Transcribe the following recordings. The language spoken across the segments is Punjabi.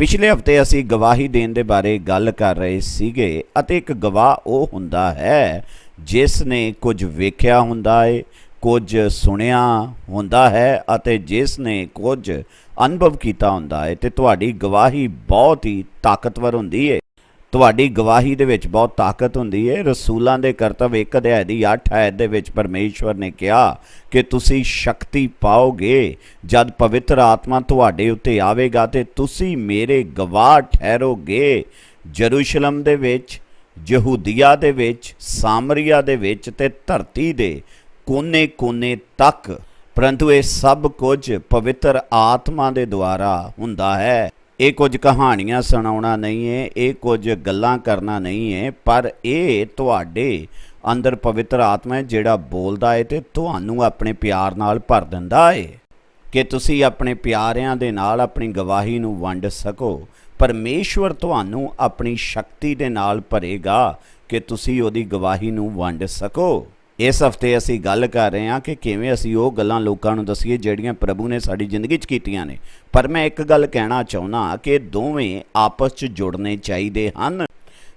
ਪਿਛਲੇ ਹਫ਼ਤੇ ਅਸੀਂ ਗਵਾਹੀ ਦੇਣ ਦੇ ਬਾਰੇ ਗੱਲ ਕਰ ਰਹੇ ਸੀਗੇ ਅਤੇ ਇੱਕ ਗਵਾਹ ਉਹ ਹੁੰਦਾ ਹੈ ਜਿਸ ਨੇ ਕੁਝ ਵੇਖਿਆ ਹੁੰਦਾ ਹੈ ਕੁਝ ਸੁਣਿਆ ਹੁੰਦਾ ਹੈ ਅਤੇ ਜਿਸ ਨੇ ਕੁਝ ਅਨੁਭਵ ਕੀਤਾ ਹੁੰਦਾ ਹੈ ਤੇ ਤੁਹਾਡੀ ਗਵਾਹੀ ਬਹੁਤ ਹੀ ਤਾਕਤਵਰ ਹੁੰਦੀ ਹੈ ਤੁਹਾਡੀ ਗਵਾਹੀ ਦੇ ਵਿੱਚ ਬਹੁਤ ਤਾਕਤ ਹੁੰਦੀ ਹੈ ਰਸੂਲਾਂ ਦੇ ਕਰਤੱਵ ਇੱਕ ਅਧਿਆਇ ਦੀ 8 ਆਇਤ ਦੇ ਵਿੱਚ ਪਰਮੇਸ਼ਵਰ ਨੇ ਕਿਹਾ ਕਿ ਤੁਸੀਂ ਸ਼ਕਤੀ ਪਾਓਗੇ, ਜਦ ਪਵਿੱਤਰ ਆਤਮਾ ਤੁਹਾਡੇ ਉੱਤੇ ਆਵੇਗਾ ਤੇ ਤੁਸੀਂ ਮੇਰੇ ਗਵਾਹ ਠਹਿਰੋਗੇ। ਜਰੂਸ਼ਲਮ ਦੇ ਵਿੱਚ, ਯਹੂਦੀਆ ਦੇ ਵਿੱਚ, ਸਾਮਰੀਆ ਦੇ ਵਿੱਚ ਤੇ ਧਰਤੀ ਦੇ ਕੋਨੇ-ਕੋਨੇ ਤੱਕ। ਪਰੰਤੂ ਇਹ ਸਭ ਕੁਝ ਪਵਿੱਤਰ ਆਤਮਾ ਦੇ ਦੁਆਰਾ ਹੁੰਦਾ ਹੈ। ਇਹ ਕੁਝ ਕਹਾਣੀਆਂ ਸੁਣਾਉਣਾ ਨਹੀਂ ਹੈ, ਇਹ ਕੁਝ ਗੱਲਾਂ ਕਰਨਾ ਨਹੀਂ ਹੈ, ਪਰ ਇਹ ਤੁਹਾਡੇ ਅੰਦਰ ਪਵਿੱਤਰ ਆਤਮਾ ਹੈ, ਜਿਹੜਾ ਬੋਲਦਾ ਹੈ ਤੇ ਤੁਹਾਨੂੰ ਆਪਣੇ ਪਿਆਰ ਨਾਲ ਭਰ ਦਿੰਦਾ ਹੈ। ਕਿ ਤੁਸੀਂ ਆਪਣੇ ਪਿਆਰਿਆਂ ਦੇ ਨਾਲ ਆਪਣੀ ਗਵਾਹੀ ਨੂੰ ਵੰਡ ਸਕੋ, ਪਰਮੇਸ਼ਵਰ ਤੁਹਾਨੂੰ ਆਪਣੀ ਸ਼ਕਤੀ ਦੇ ਨਾਲ ਭਰੇਗਾ ਕਿ ਤੁਸੀਂ ਉਹਦੀ ਗਵਾਹੀ ਨੂੰ ਵੰਡ ਸਕੋ। ਇਸ ਹਫ਼ਤੇ ਅਸੀਂ ਗੱਲ ਕਰ ਰਹੇ ਹਾਂ ਕਿ ਕਿਵੇਂ ਅਸੀਂ ਉਹ ਗੱਲਾਂ ਲੋਕਾਂ ਨੂੰ ਦਸੀਏ ਜਿਹੜੀਆਂ ਪ੍ਰਭੂ ਨੇ ਸਾਡੀ ਜ਼ਿੰਦਗੀ 'ਚ ਕੀਤੀਆਂ ਨੇ। ਪਰ ਮੈਂ ਇੱਕ ਗੱਲ ਕਹਿਣਾ ਚਾਹੁੰਦਾ ਕਿ ਦੋਵੇਂ ਆਪਸ 'ਚ ਜੁੜਨੇ ਚਾਹੀਦੇ ਹਨ।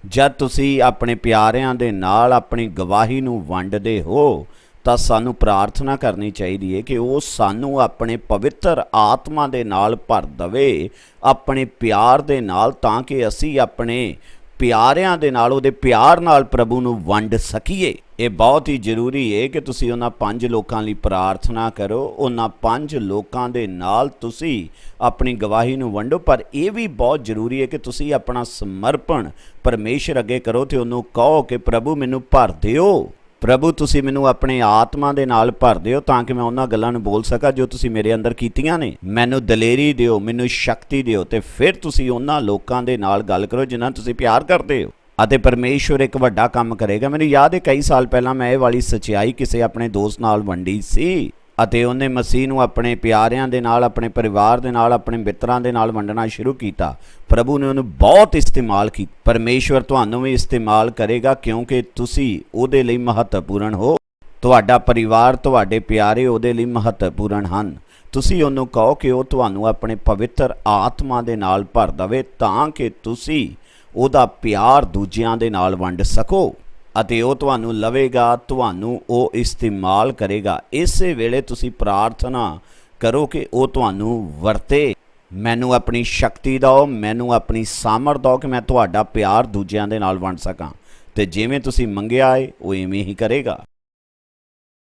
ਜਦ ਤੁਸੀਂ ਆਪਣੇ ਪਿਆਰਿਆਂ ਦੇ ਨਾਲ ਆਪਣੀ ਗਵਾਹੀ ਨੂੰ ਵੰਡਦੇ ਹੋ, ਤਾਂ ਸਾਨੂੰ ਪ੍ਰਾਰਥਨਾ ਕਰਨੀ ਚਾਹੀਦੀ ਹੈ ਕਿ ਉਹ ਸਾਨੂੰ ਆਪਣੇ ਪਵਿੱਤਰ ਆਤਮਾ ਦੇ ਨਾਲ ਭਰ ਦਵੇ, ਆਪਣੇ ਪਿਆਰ ਦੇ ਨਾਲ, ਤਾਂ ਕਿ ਅਸੀਂ ਆਪਣੇ ਪਿਆਰਿਆਂ ਦੇ ਨਾਲ, ਉਹਦੇ ਪਿਆਰ ਨਾਲ ਪ੍ਰਭੂ ਨੂੰ ਵੰਡ ਸਕੀਏ। ਇਹ ਬਹੁਤ ਹੀ ਜ਼ਰੂਰੀ ਹੈ ਕਿ ਤੁਸੀਂ ਉਹਨਾਂ ਪੰਜ ਲੋਕਾਂ ਲਈ ਪ੍ਰਾਰਥਨਾ ਕਰੋ। ਉਹਨਾਂ ਪੰਜ ਲੋਕਾਂ ਦੇ ਨਾਲ ਤੁਸੀਂ ਆਪਣੀ ਗਵਾਹੀ ਨੂੰ ਵੰਡੋ। ਪਰ ਇਹ ਵੀ ਬਹੁਤ ਜ਼ਰੂਰੀ ਹੈ ਕਿ ਤੁਸੀਂ ਆਪਣਾ ਸਮਰਪਣ ਪਰਮੇਸ਼ਰ ਅੱਗੇ ਕਰੋ ਤੇ ਉਹਨੂੰ ਕਹੋ ਕਿ, ਪ੍ਰਭੂ, ਮੈਨੂੰ ਭਰ ਦਿਓ। ਪ੍ਰਭੂ, ਤੁਸੀਂ ਮੈਨੂੰ ਆਪਣੇ ਆਤਮਾ ਦੇ ਨਾਲ ਭਰ ਦਿਓ ਤਾਂ ਕਿ ਮੈਂ ਉਹਨਾਂ ਗੱਲਾਂ ਨੂੰ ਬੋਲ ਸਕਾਂ ਜੋ ਤੁਸੀਂ ਮੇਰੇ ਅੰਦਰ ਕੀਤੀਆਂ ਨੇ। ਮੈਨੂੰ ਦਲੇਰੀ ਦਿਓ, ਮੈਨੂੰ ਸ਼ਕਤੀ ਦਿਓ ਤੇ ਫਿਰ ਤੁਸੀਂ ਉਹਨਾਂ ਲੋਕਾਂ ਦੇ ਨਾਲ ਗੱਲ ਕਰੋ ਜਿਨ੍ਹਾਂ ਤੁਸੀਂ ਪਿਆਰ ਕਰਦੇ ਹੋ। ਅਤੇ ਪਰਮੇਸ਼ਵਰ ਇੱਕ ਵੱਡਾ ਕੰਮ ਕਰੇਗਾ। ਮੈਨੂੰ ਯਾਦ ਹੈ ਕਈ ਸਾਲ ਪਹਿਲਾਂ ਮੈਂ ਇਹ ਵਾਲੀ ਸਚਾਈ ਕਿਸੇ ਆਪਣੇ ਦੋਸਤ ਨਾਲ ਵੰਡੀ ਸੀ ਅਤੇ ਉਹਨੇ ਮਸੀਹ ਨੂੰ ਆਪਣੇ ਪਿਆਰਿਆਂ ਦੇ ਨਾਲ, ਆਪਣੇ ਪਰਿਵਾਰ ਦੇ ਨਾਲ, ਆਪਣੇ ਮਿੱਤਰਾਂ ਦੇ ਨਾਲ ਵੰਡਣਾ ਸ਼ੁਰੂ ਕੀਤਾ। ਪ੍ਰਭੂ ਨੇ ਉਹਨੂੰ ਬਹੁਤ ਇਸਤੇਮਾਲ ਕੀਤਾ ਪਰਮੇਸ਼ਵਰ ਤੁਹਾਨੂੰ ਵੀ ਇਸਤੇਮਾਲ ਕਰੇਗਾ ਕਿਉਂਕਿ ਤੁਸੀਂ ਉਹਦੇ ਲਈ ਮਹੱਤਵਪੂਰਨ ਹੋ। ਤੁਹਾਡਾ ਪਰਿਵਾਰ, ਤੁਹਾਡੇ ਪਿਆਰੇ ਉਹਦੇ ਲਈ ਮਹੱਤਵਪੂਰਨ ਹਨ। ਤੁਸੀਂ ਉਹਨੂੰ ਕਹੋ ਕਿ ਉਹ ਤੁਹਾਨੂੰ ਆਪਣੇ ਪਵਿੱਤਰ ਆਤਮਾ ਦੇ ਨਾਲ ਭਰ ਦਵੇ ਤਾਂ ਕਿ ਤੁਸੀਂ ਉਹਦਾ ਪਿਆਰ ਦੂਜਿਆਂ ਦੇ ਨਾਲ ਵੰਡ ਸਕੋ ਅਤੇ ਉਹ ਤੁਹਾਨੂੰ ਲਵੇਗਾ, ਤੁਹਾਨੂੰ ਉਹ ਇਸਤੇਮਾਲ ਕਰੇਗਾ। ਇਸੇ ਵੇਲੇ ਤੁਸੀਂ ਪ੍ਰਾਰਥਨਾ ਕਰੋ ਕਿ ਉਹ ਤੁਹਾਨੂੰ ਵਰਤੇ। ਮੈਨੂੰ ਆਪਣੀ ਸ਼ਕਤੀ ਦਿਓ, ਮੈਨੂੰ ਆਪਣੀ ਸਾਮਰ ਦਿਓ ਕਿ ਮੈਂ ਤੁਹਾਡਾ ਪਿਆਰ ਦੂਜਿਆਂ ਦੇ ਨਾਲ ਵੰਡ ਸਕਾਂ। ਤੇ ਜਿਵੇਂ ਤੁਸੀਂ ਮੰਗਿਆ ਹੈ ਉਹ ਇਵੇਂ ਹੀ ਕਰੇਗਾ।